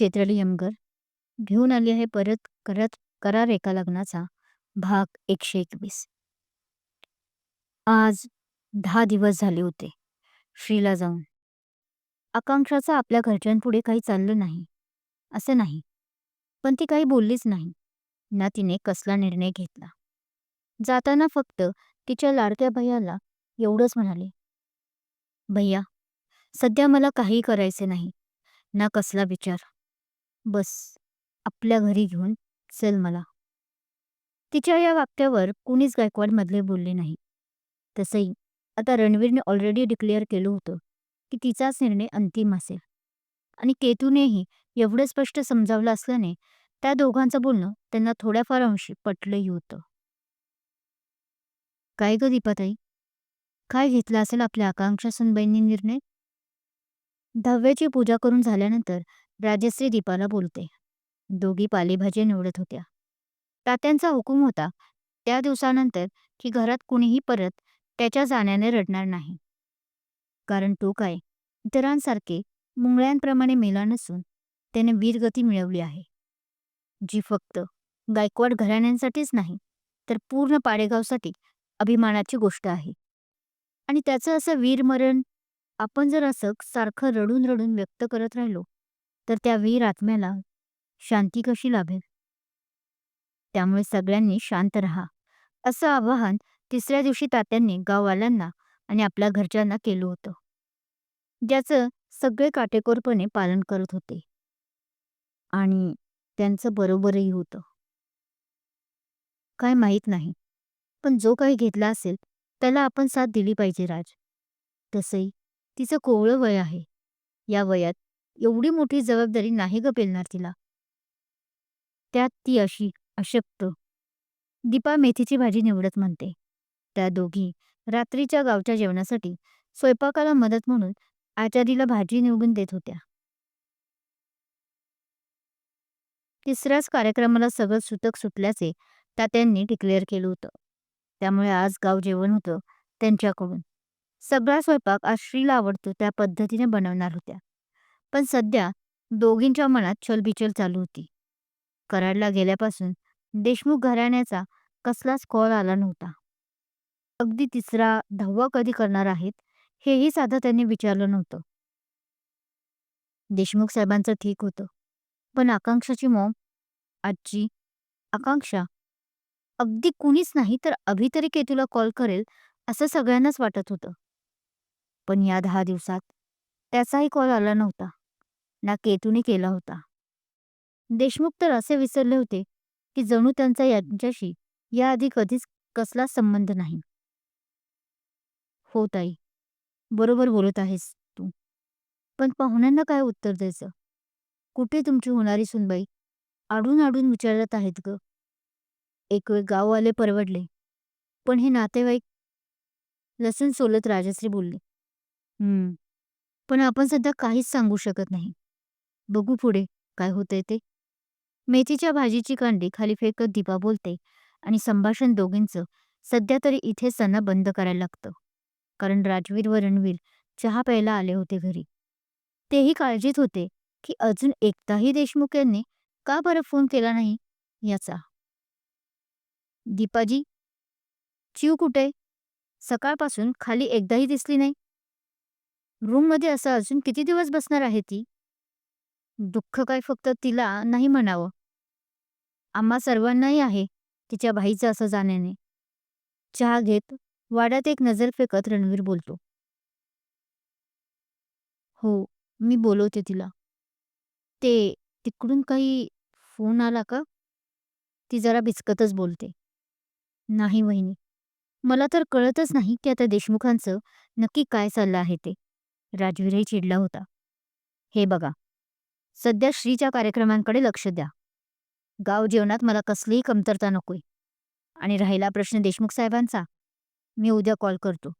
चैत्राली यमगर घेऊन आली आहे परत करत करार एका लग्नाचा भाग एकशे एकवीस. आज दहा दिवस झाले होते श्रीला जाऊन. आकांक्षाचं आपल्या घरच्यांपुढे काही चाललं नाही असं नाही पण ती काही बोललीच नाही ना तिने कसला निर्णय घेतला. जाताना फक्त तिच्या लाडक्या भैयाला एवढंच म्हणाले भैया सध्या मला काही करायचे नाही ना कसला विचार. बस आपल्या घरी घेऊन चल मला. तिच्या या वाक्यावर कुणीच गायकवाडमधले बोलले नाही. तसंही आता रणवीरने ऑलरेडी डिक्लेअर केलं होतं की तिचाच निर्णय अंतिम असेल. आणि केतूनेही एवढं स्पष्ट समजावलं असल्याने त्या दोघांचं बोलणं त्यांना थोड्याफार अंशी पटलंही होतं. काय ग दीपाताई? काय घेतला असेल आपल्या आकांक्षा सुनबाईंनी निर्णय? दहाव्याची पूजा करून झाल्यानंतर राजश्री दीपाला बोलते. दोघी पालेभाज्या निवडत होत्या. तात्यांचा हुकूम होता. त्या दिवसानंतर की घरात कुणीही परत त्याच्या जाण्याने रडणार नाही. कारण तो काय? इतरांसारखे मुंगळ्यांप्रमाणे मेला नसून त्याने वीरगती मिळवली आहे. जी फक्त गायकवाड घराण्यांसाठीच नाही तर पूर्ण पाडेगावसाठी अभिमानाची गोष्ट आहे. आणि त्याचं असं वीरमरण आपण जर असं सारखं रडून रडून व्यक्त करत राहिलो तर त्या वीर आत्म्याला शांती कशी लाभेल? त्यामुळे सगळ्यांनी शांत राहा. असं आवाहन तिसऱ्या दिवशी तात्यांनी गाववाल्यांना आणि आपल्या घरच्यांना केलं होतं. ज्याचं सगळे काटेकोरपणे पालन करत होते. आणि त्यांचं बरोबरही होतं. काय माहीत नाही. पण जो काही घेतला असेल त्याला आपण साथ दिली पाहिजे राज. तसंही तिचं कोवळं वय आहे. या वयात एवढी मोठी जबाबदारी नाही ग पेलणार तिला. त्यात ती अशी अशक्त दीपा मेथीची भाजी निवडत म्हणते. त्या दोघी रात्रीच्या गावच्या जेवणासाठी स्वयंपाकाला मदत म्हणून आचारीला भाजी निवडून देत होत्या. तिसऱ्याच कार्यक्रमाला सगळं सुतक सुटल्याचे तात्यांनी डिक्लेअर केलं होतं. त्यामुळे आज गाव जेवण होतं त्यांच्याकडून. सगळा स्वयंपाक आज श्रीला आवडतो त्या पद्धतीने बनवणार होत्या. पण सध्या दोघींच्या मनात चलबिचल चालू होती. कराडला गेल्यापासून देशमुख घराण्याचा कसलाच कॉल आला नव्हता. अगदी तिसरा दहावा कधी करणार आहेत हेही साधं त्यांनी विचारलं नव्हतं. देशमुख साहेबांचं ठीक होतं पण आकांक्षाची मॉम आजी आकांक्षा अगदी कुणीच नाही तर अभि तरी केतूला कॉल करेल असं सगळ्यांनाच वाटत होतं. पण या दहा दिवसात त्याचाही कॉल आला नव्हता. ना केतूने केला होता. देशमुख तर असे विसरले होते की जणू त्यांचा यांच्याशी याआधी कधीच कसला संबंध नाही. हो ताई बरोबर बोलत आहेस तू. पण पाहुण्यांना काय उत्तर द्यायचं? कुठे तुमची होणारी सुनबाई? आडून आडून विचारत आहेत ग. एक वेळ गाववाले परवडले पण हे नातेवाईक लसूण सोलत राजश्री बोलली हम्म पण आपण सध्या काहीच सांगू शकत नाही. बघू पुढे काय होतंय ते. मेथीच्या भाजीची कांडी खाली फेकत दीपा बोलते आणि संभाषण दोघींचं सध्या तरी इथे सणं बंद करायला लागतं. कारण राजवीर व रणवीर चहा प्यायला आले होते घरी. तेही काळजीत होते की अजून एकदाही देशमुख यांनी का बरं फोन केला नाही याचा. दीपाजी चिव कुठे? सकाळपासून खाली एकदाही दिसली नाही. रूममध्ये असं अजून किती दिवस बसणार आहे ती? दुःख काय फक्त तिला नाही म्हणावं. आम्हा सर्वांनाही आहे तिच्या भाईचं असं जाण्याने. चहा घेत वाड्यात एक नजर फेकत रणवीर बोलतो. हो मी बोलवते तिला. ते तिकडून काही फोन आला का? ती जरा बिचकतच बोलते. नाही वहिनी मला तर कळतच नाही की आता देशमुखांचं नक्की काय चाललं आहे ते. राजवीरही चिडला होता. हे बघा सध्या श्रीच्या कार्यक्रमांकडे लक्ष द्या. गाव जेवणात मला कसलीही कमतरता नकोय. आणि राहिला प्रश्न देशमुख साहेबांचा मी उद्या कॉल करतो.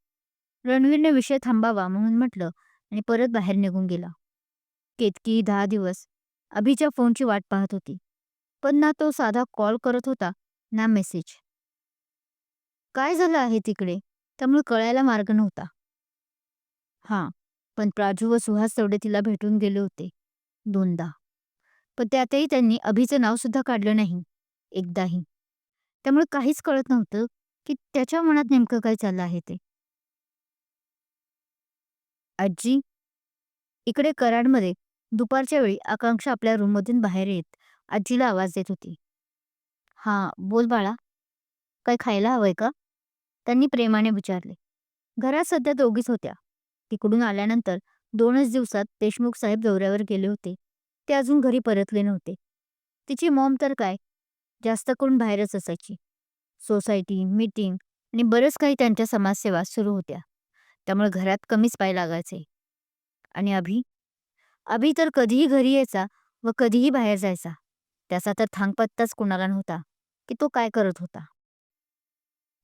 रणवीरने विषय थांबावा म्हणून म्हटलं आणि परत बाहेर निघून गेला. केतकी दहा दिवस अभिच्या फोनची वाट पाहत होती. पण ना तो साधा कॉल करत होता ना मेसेज. काय झालं आहे तिकडे? त्यामुळे कळायला मार्ग नव्हता. हां पण प्राजू व सुहास तेवढे तिला भेटून गेले होते. दोनदा. पण त्यातही त्यांनी अभिचं नाव सुद्धा काढलं नाही एकदाही. त्यामुळे काहीच कळत नव्हतं की त्याच्या मनात नेमकं काय चाललं आहे ते. आजी इकडे कराडमध्ये दुपारच्या वेळी आकांक्षा आपल्या रूममधून बाहेर येत आजीला आवाज देत होती. हा बोल बाळा. काय खायला हवंय का? त्यांनी प्रेमाने विचारले. घरात सध्या दोघीच होत्या. तिकडून आल्यानंतर दोनच दिवसात देशमुख साहेब दौऱ्यावर गेले होते. ते अजून घरी परतले नव्हते. तिची मॉम तर काय? जास्त करून बाहेरच असायची. सोसायटी मीटिंग आणि बरंच काही त्यांच्या समाजसेवा सुरू होत्या. त्यामुळे घरात कमीच पाय लागायचे. आणि अभि? अभि तर कधीही घरी यायचा व कधीही बाहेर जायचा. त्याचा तर थांगपत्ताच कुणाला नव्हता की तो काय करत होता.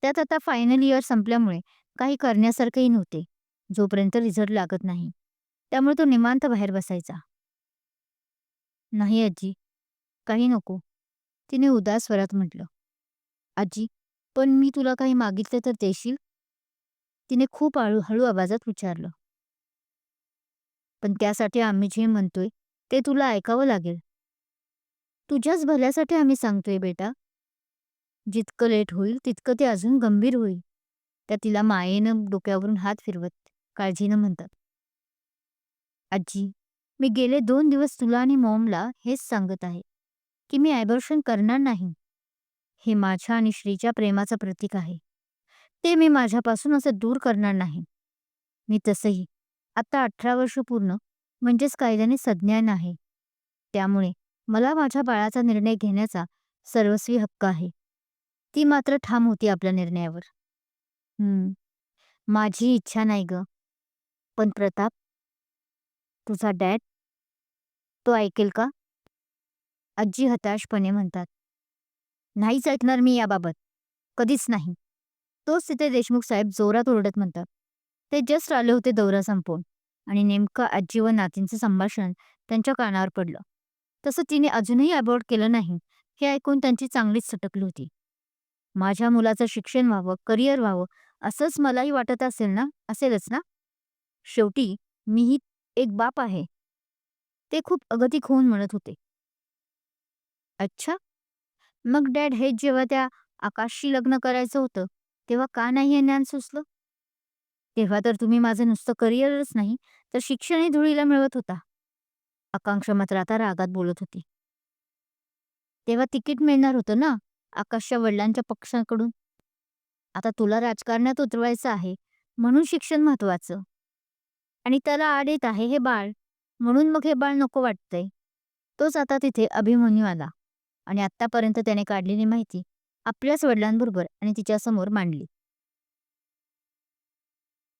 त्यात आता फायनल इयर संपल्यामुळे काही करण्यासारखेही नव्हते. जोपर्यंत रिझल्ट लागत नाही. त्यामुळे तो निमांत बाहेर बसायचा. नाही आजी. काही नको. तिने उदास स्वरात म्हटलं. आजी पण मी तुला काही मागितलं तर देशील? तिने खूप हळू हळू आवाजात विचारलं. पण त्यासाठी आम्ही जे म्हणतोय ते तुला ऐकावं लागेल. तुझ्याच भल्यासाठी आम्ही सांगतोय बेटा. जितकं लेट होईल तितकं ते अजून गंभीर होईल. त्या तिला मायेनं डोक्यावरून हात फिरवत काळजीनं म्हणतात. आजी मी गेले दोन दिवस तुला आणि मॉमला हेच सांगत आहे की मी ॲबॉर्शन करणार नाही. हे माझ्या आणि श्रीच्या प्रेमाचं प्रतीक आहे. ते मी माझ्यापासून असं दूर करणार नाही. मी तसंही आता अठरा वर्ष पूर्ण म्हणजेच कायद्याने सज्ञान आहे. त्यामुळे मला माझ्या बाळाचा निर्णय घेण्याचा सर्वस्वी हक्क आहे. ती मात्र ठाम होती आपल्या निर्णयावर. हम्म माझी इच्छा नाही ग. पण प्रताप तुझा डॅड? तो ऐकेल का? आजी हताशपणे म्हणतात. नाहीच ऐकणार मी याबाबत. कधीच नाही. तोच तिथे देशमुख साहेब जोरात ओरडत म्हणतात. ते जस्ट आले होते दौरा संपवून. आणि नेमकं आजी व नातींचं संभाषण त्यांच्या कानावर पडलं. तसं तिने अजूनही अबॉर्ड केलं नाही हे ऐकून त्यांची चांगलीच सटकली होती. माझ्या मुलाचं शिक्षण व्हावं करिअर व्हावं असंच मलाही वाटत असेल ना? असेलच ना? शेवटी मीही एक बाप आहे. ते खूप अगतिक होऊन म्हणत होते. अच्छा. मग डॅड हे जेव्हा त्या आकाशशी लग्न करायचं होतं तेव्हा का नाही हे ज्ञान सुचलं? तेव्हा तर तुम्ही माझं नुसतं करिअरच नाही तर शिक्षणही धुळीला मिळवत होता. आकांक्षा मात्र आता रागात बोलत होती. तेव्हा तिकीट मिळणार होतं ना आकाशच्या वडिलांच्या पक्षाकडून? आता तुला राजकारणात उतरवायचं आहे म्हणून शिक्षण महत्वाचं आणि त्याला आड येत आहे हे बाळ. म्हणून मग हे बाळ नको वाटतंय. तोच आता तिथे अभिमन्यू आला. आणि आत्तापर्यंत त्याने काढलेली माहिती आपल्याच वडिलांबरोबर आणि तिच्यासमोर मांडली.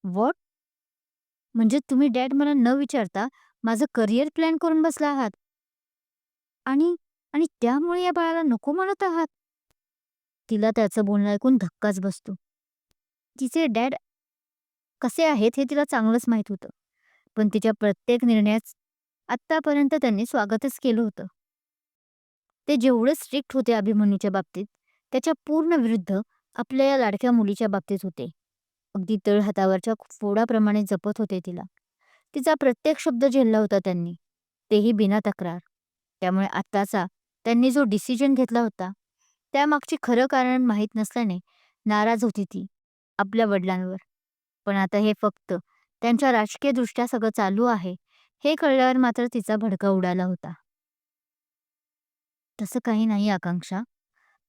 वॉट? म्हणजे तुम्ही डॅड मला न विचारता माझं करिअर प्लॅन करून बसला आहात? आणि आणि त्यामुळे या बाळाला नको म्हणत आहात? तिला त्याचं बोलणं ऐकून धक्काच बसतो. तिचे डॅड कसे आहेत हे तिला चांगलंच माहीत होतं. पण तिच्या प्रत्येक निर्णयात आत्तापर्यंत त्यांनी स्वागतच केलं होतं. ते जेवढे स्ट्रिक्ट होते अभिमन्यूच्या बाबतीत त्याच्या पूर्ण विरुद्ध आपल्या या लाडक्या मुलीच्या बाबतीत होते. अगदी तळ हातावरच्या फोडाप्रमाणे जपत होते तिला. तिचा प्रत्येक शब्द झेलला होता त्यांनी. तेही बिना तक्रार. त्यामुळे आत्ताचा त्यांनी जो डिसिजन घेतला होता त्यामागची खरं कारण माहीत नसल्याने नाराज होती ती आपल्या वडिलांवर. पण आता हे फक्त त्यांच्या राजकीय दृष्ट्या सगळं चालू आहे. हे कळल्यावर मात्र तिचा भडका उडाला होता. तसं काही नाही आकांक्षा.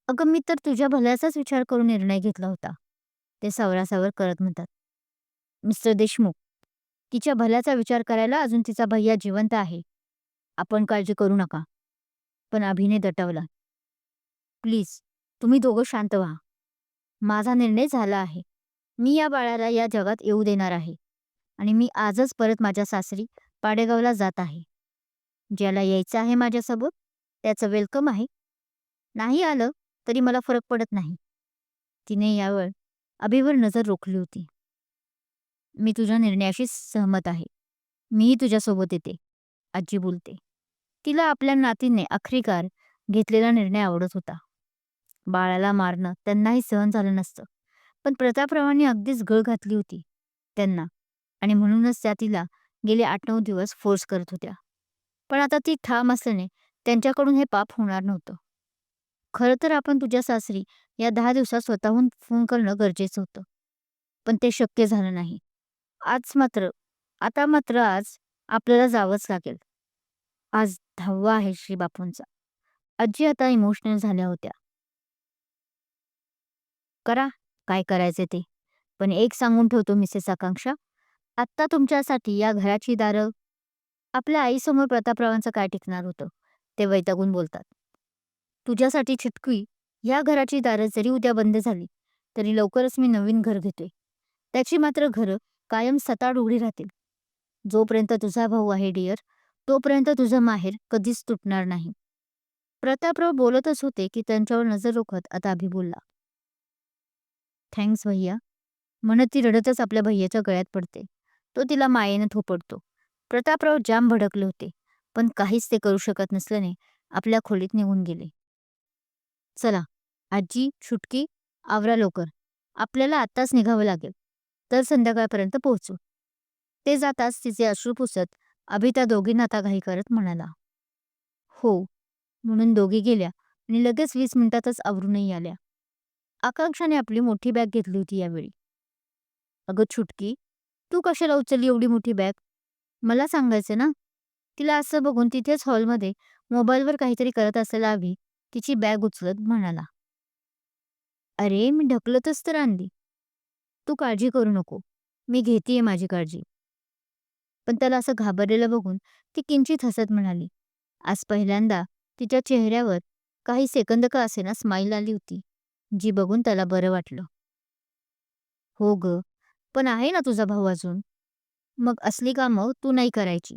अगं मी तर तुझ्या भल्याचाच विचार करून निर्णय घेतला होता. ते सावरासावर करत म्हणतात. मिस्टर देशमुख तिच्या भल्याचा विचार करायला अजून तिचा भैया जिवंत आहे. आपण काळजी करू नका. पण अभिने दटवला. प्लीज तुम्ही दोघं शांत व्हा. माझा निर्णय झाला आहे. मी या बाळाला या जगात येऊ देणार आहे आणि मी आजच परत माझ्या सासरी पाडेगावला जात आहे. ज्याला यायचं आहे माझ्यासोबत त्याचं वेलकम आहे. नाही आलं तरी मला फरक पडत नाही. तिने यावर अभिवर नजर रोखली होती. मी तुझ्या निर्णयाशी सहमत आहे. मीही तुझ्यासोबत येते आजी बोलते. तिला आपल्या नातीने आखरीकार घेतलेला निर्णय आवडत होता. बाळाला मारणं त्यांनाही सहन झालं नसतं. पण प्रतापरावांनी अगदीच गळ घातली होती त्यांना. आणि म्हणूनच त्या तिला गेले आठ नऊ दिवस फोर्स करत होत्या. पण आता ती ठाम असल्याने त्यांच्याकडून हे पाप होणार नव्हतं. खरं तर आपण तुझ्या सासरी या दहा दिवसात स्वतःहून फोन करणं गरजेचं होतं. पण ते शक्य झालं नाही. आज मात्र आता मात्र आज आपल्याला जावंच लागेल. आज दहावा आहे श्री बापूंचा. आजी आता इमोशनल झाल्या होत्या. करा. काय करायचे ते? पण एक सांगून ठेवतो मिसेस आकांक्षा. आत्ता तुमच्यासाठी या घराची दारं आपल्या आईसमोर प्रतापरावांचं काय टिकणार होतं? ते वैतागून बोलतात. तुझ्यासाठी छिटकी या घराची दारं जरी उद्या बंद झाली तरी लवकरच मी नवीन घर घेतोय. त्याची मात्र घरं कायम सताड उघडी राहतील. जोपर्यंत तुझा भाऊ आहे डिअर तोपर्यंत तुझं माहेर कधीच तुटणार नाही. प्रतापराव बोलतच होते की त्यांच्यावर नजर रोखत आता अभि बोलला. थँक्स भैया. म्हणत ती रडतच आपल्या भैयाच्या गळ्यात पडते. तो तिला मायेनं थोपडतो. प्रतापराव जाम भडकले होते पण काहीच ते करू शकत नसल्याने आपल्या खोलीत निघून गेले. चला आजी छुटकी आवरा लवकर. आपल्याला आत्ताच निघावं लागेल. तर संध्याकाळपर्यंत पोहोचू. ते जाताच तिचे अश्रू पुसत अभिता दोघींना आता घाई करत म्हणाला हो. म्हणून दोघी गेल्या आणि लगेच वीस मिनिटातच आवरूनही आल्या. आकांक्षाने आपली मोठी बॅग घेतली होती यावेळी. अगं छुटकी तू कशाला उचलली एवढी मोठी बॅग? मला सांगायचं ना? तिला असं बघून तिथेच हॉलमध्ये मोबाईलवर काहीतरी करत असलेला अभि तिची बॅग उचलत म्हणाला. अरे मी ढकलतच तर आणली. तू काळजी करू नको. मी घेतीये माझी काळजी. पण त्याला असं घाबरलेलं बघून ती किंचित हसत म्हणाली. आज पहिल्यांदा तिच्या चेहऱ्यावर काही सेकंद का असेना स्माईल आली होती. जी बघून त्याला बरं वाटलं. हो ग पण आहे ना तुझा भाऊ अजून. मग असली कामं तू नाही करायची.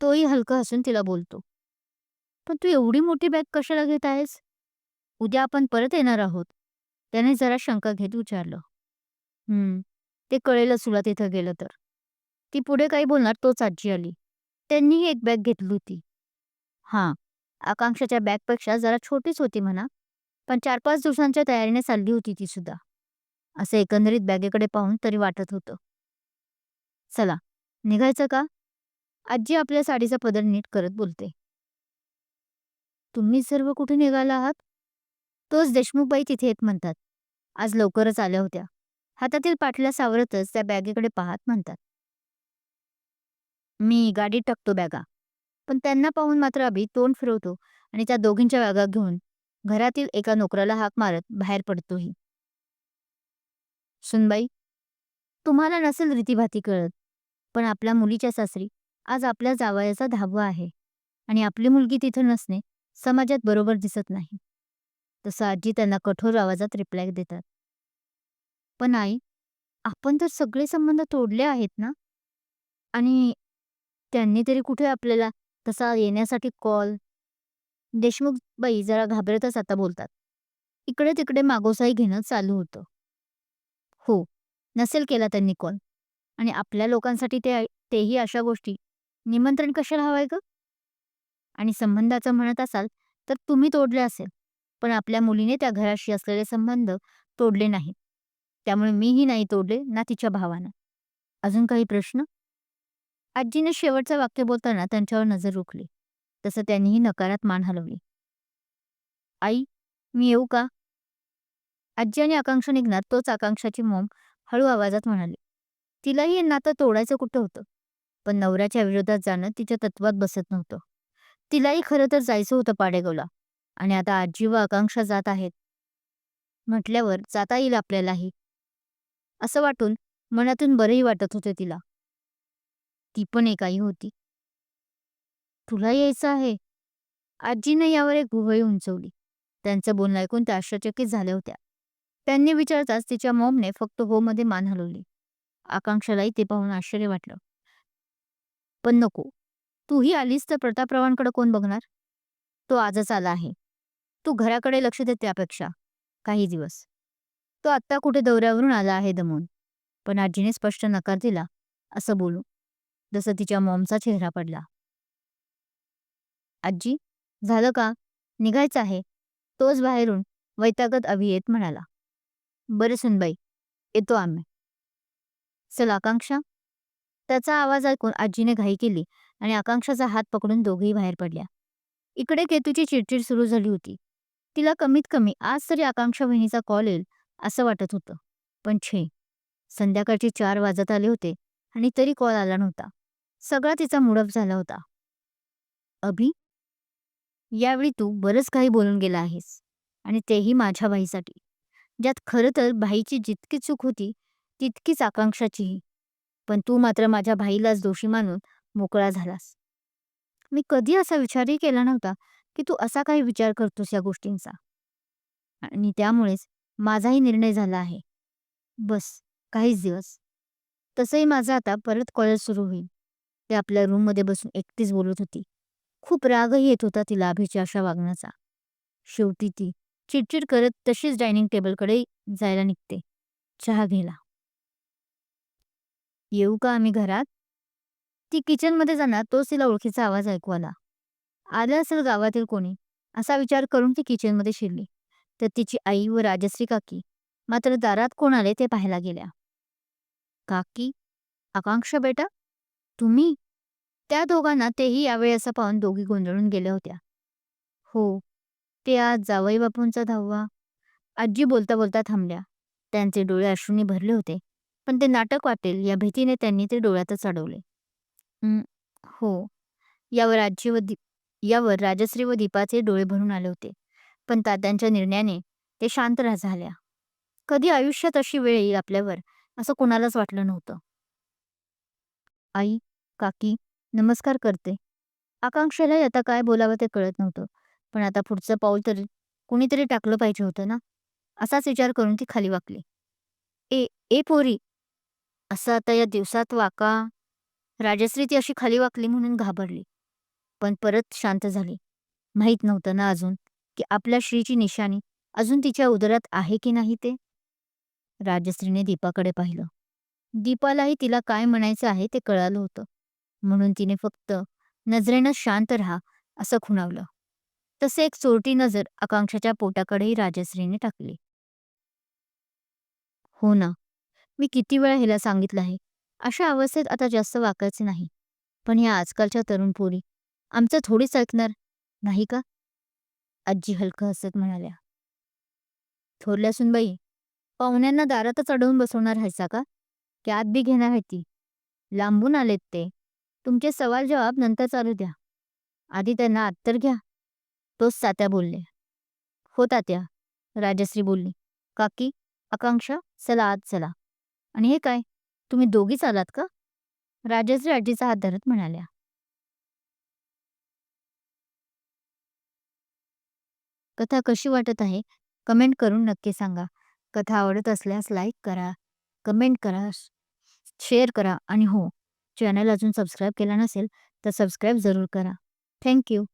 तोही हलकं हसून तिला बोलतो. पण तू एवढी मोठी बॅग कशाला घेत आहेस? उद्या आपण परत येणार आहोत. त्याने जरा शंका घेत विचारलं. हम्म ते कळेलच तुला तिथं गेलं तर. ती पुढे काही बोलणार तोच आजी आली. त्यांनीही एक बॅग घेतली होती. हां आकांक्षाच्या बॅगपेक्षा जरा छोटीच होती म्हणा. पण चार पाच दिवसांच्या तयारीने चालली होती ती सुद्धा. असं एकंदरीत बॅगेकडे पाहून तरी वाटत होतं. चला निघायचं का? आजी आपल्या साडीचा पदर नीट करत बोलते. तुम्ही सर्व कुठे निघाला आहात? तोच देशमुखबाई तिथे येत म्हणतात. आज लवकरच आल्या होत्या. हातातील पाटल्या सावरतच त्या बॅगेकडे पाहत म्हणतात. मी गाडीत टाकतो बॅगा. पण त्यांना पाहून मात्र अभि तोंड फिरवतो आणि त्या दोघींच्या बॅगा घेऊन घरातील एका नोकराला हाक मारत बाहेर पडतोही. सुनबाई तुम्हाला नसेल रीतीभाती कळत पण आपल्या मुलीच्या सासरी आज आपल्या जावयाचा धाबा आहे आणि आपली मुलगी तिथं नसणे समाजात बरोबर दिसत नाही. तसं आजी त्यांना कठोर आवाजात रिप्लाय देतात. पण आई आपण तर सगळे संबंध तोडले आहेत ना? आणि त्यांनी तरी कुठे आपल्याला तसा येण्यासाठी कॉल देशमुख बाई जरा घाबरतच आता बोलतात. इकडे तिकडे मागोसाई घेणं चालू होतं. हो नसेल केला त्यांनी कॉल आणि आपल्या लोकांसाठी ते तेही अशा गोष्टी. निमंत्रण कशाला हवंय ग? आणि संबंधाचं म्हणत असाल तर तुम्ही तोडले असेल. पण आपल्या मुलीने त्या घराशी असलेले संबंध तोडले नाहीत. त्यामुळे मीही नाही तोडले ना तिच्या भावानं. अजून काही प्रश्न? आजीने शेवटचं वाक्य बोलताना त्यांच्यावर नजर रोखली. तसं त्यांनीही नकारात मान हलवली. आई मी येऊ का? आजी आणि आकांक्षा निघणार तोच आकांक्षाची मॉम हळू आवाजात म्हणाली. तिलाही हे नातं तोडायचं कुठं होतं? पण नवऱ्याच्या विरोधात जाणं तिच्या तत्वात बसत नव्हतं. तिलाही खरं तर जायचं होतं पाडेगावला. आणि आता आजी व आकांक्षा जात आहेत. म्हटल्यावर जाता येईल आपल्यालाही. असं वाटून मनातून बरंही वाटत होते तिला. ती पण एक आई होती. तुला यायचं आहे. आजीने यावर एक गुहळी उंचवली. त्यांचं बोलणं ऐकून त्या आश्चर्यचकित झाल्या होत्या. त्यांनी विचारताच तिच्या मॉमने फक्त हो मध्ये मान हलवली. आकांक्षालाही ते पाहून आश्चर्य वाटलं. पण नको. तूही आलीस तर प्रतापरावांकडे कोण बघणार? तो आजच आला आहे. तू घराकडे लक्ष दे त्यापेक्षा. काही दिवस. तो आत्ता कुठे दौऱ्यावरून आला आहे दमून? पण आजीने स्पष्ट नकार दिला. असं बोलू. जसं तिच्या मॉमचा चेहरा पडला. आजी झालं का? निघायचं आहे. तोच बाहेरून वैतागत अभियेत म्हणाला बरं सुनबाई येतो आम्ही. चल आकांक्षा. त्याचा आवाज ऐकून आजीने घाई केली आणि आकांक्षाचा हात पकडून दोघेही बाहेर पडल्या. इकडे केतूची चिडचिड सुरू झाली होती. तिला कमीत कमी आज तरी आकांक्षा बहिणीचा कॉल येईल असं वाटत होतं. पण छे संध्याकाळचे चार वाजत आले होते आणि तरी कॉल आला नव्हता. सगळा तिचा मुडप झाला होता. अभि यावेळी तू बरंच काही बोलून गेला आहेस आणि तेही माझ्या बाईसाठी. ज्यात खरं तर भाईची जितकी चूक होती तितकीच आकांक्षाचीही. पण तू मात्र माझ्या भाईलाच दोषी मानून मोकळा झालास. मी कधी असा विचारही केला नव्हता की तू असा काही विचार करतोस या गोष्टींचा. आणि त्यामुळेच माझाही निर्णय झाला आहे. बस काहीच दिवस. तसंही माझं आता परत कॉलेज सुरू होईल. ते आपल्या रूममध्ये बसून एकटीच बोलत होती. खूप रागही येत होता तिला अभिच्या अशा वागण्याचा. शेवटी ती चिडचिड करत तशीच डायनिंग टेबलकडे जायला निघते. चहा घ्यायला. येऊ का आम्ही घरात? ती किचनमध्ये जाणार तोच तिला ओळखीचा आवाज ऐकू आला. आलं असेल गावातील कोणी असा विचार करून ती किचनमध्ये शिरली. तर तिची आई व राजश्री काकी मात्र दारात कोण आले ते पाहायला गेल्या. काकी आकांक्षा बेटा तुम्ही त्या दोघांना तेही यावेळी असं पाहून दोघी गोंधळून गेल्या होत्या. हो ते आज जावई बापूंचा दहावा आजी बोलता बोलता थांबल्या. त्यांचे डोळे अश्रूंनी भरले होते पण ते नाटक वाटेल या भीतीने त्यांनी ते डोळ्यातच अडवले. हो यावर आजी व दीप यावर राजश्री व दीपाचे डोळे भरून आले होते पण तात्यांच्या निर्णयाने ते शांत झाल्या. कधी आयुष्यात अशी वेळ येईल आपल्यावर असं कोणालाच वाटलं नव्हतं. आई काकी नमस्कार करते. आकांक्षेलाही आता काय बोलावं ते कळत नव्हतं. पण आता पुढचं पाऊल तरी कुणीतरी टाकलं पाहिजे होतं ना? असाच विचार करून ती खाली वाकली. ए ए पोरी असं आता या दिवसात वाका. राजश्री ती अशी खाली वाकली म्हणून घाबरली. पण परत शांत झाली. माहीत नव्हतं ना अजून की आपल्या श्रीची निशाणी अजून तिच्या उदरात आहे की नाही ते? राजश्रीने दीपाकडे पाहिलं. दीपालाही तिला काय म्हणायचं आहे ते कळालं होतं. म्हणून तिने फक्त नजरेनं शांत राहा असं खुणावलं. तसे एक चोरटी नजर आकांक्षाच्या पोटाकडेही राजश्रीने टाकली. हो ना मी किती वेळा हिला सांगितलं आहे. अशा अवस्थेत आता जास्त वाकायचे नाही. पण ह्या आजकालच्या तरुण पोरी आमचं थोडीच ऐकणार नाही का? आजी हलकं हसत म्हणाल्या. थोरल्या सुनबाई पाहुण्यांना दारातच अडवून बसवणार हायसा का? कॅब बी घेणार आहे ती. लांबून आलेत ते. तुमचे सवाल जवाब नंतर चालू द्या. आधी त्यांना आत्तर तर घ्या. तोच तात्या बोलले. हो तात्या राजश्री बोलली. काकी आकांक्षा चला आत चला. आणि हे काय? तुम्ही दोघीच आलात का? राजश्री आजीचा हात धरत म्हणाल्या. कथा कशी वाटत आहे? कमेंट करून नक्की सांगा. कथा आवडत असल्यास लाईक करा कमेंट करा शेअर करा आणि हो चॅनल अजून सबस्क्राईब केला नसेल तर सबस्क्राईब जरूर करा. थँक्यू